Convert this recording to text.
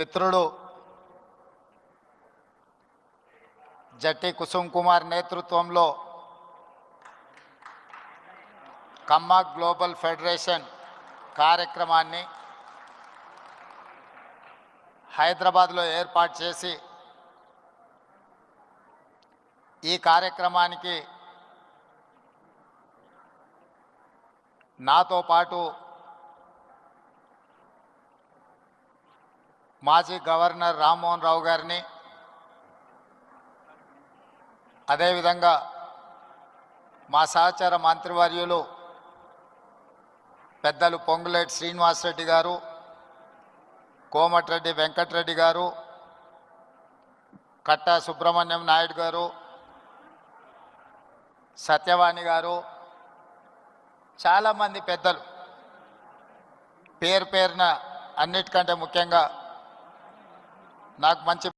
మిత్రుడు జట్టి కుసుమ్ కుమార్ నేతృత్వంలో కమ్మ global federation కార్యక్రమాన్ని హైదరాబాద్లో ఏర్పాటు చేసి ఈ కార్యక్రమానికి నాతో పాటు మాజీ గవర్నర్ రామ్మోహన్ రావు గారిని. అదేవిధంగా మా సహచర మంత్రివర్యులు పెద్దలు పొంగులేటి శ్రీనివాసరెడ్డి గారు కోమటిరెడ్డి వెంకటరెడ్డి గారు కట్టా సుబ్రహ్మణ్యం నాయుడు గారు సత్యవాణి గారు చాలామంది పెద్దలు. పేరు పేరున అన్నిటికంటే ముఖ్యంగా నాకు మంచి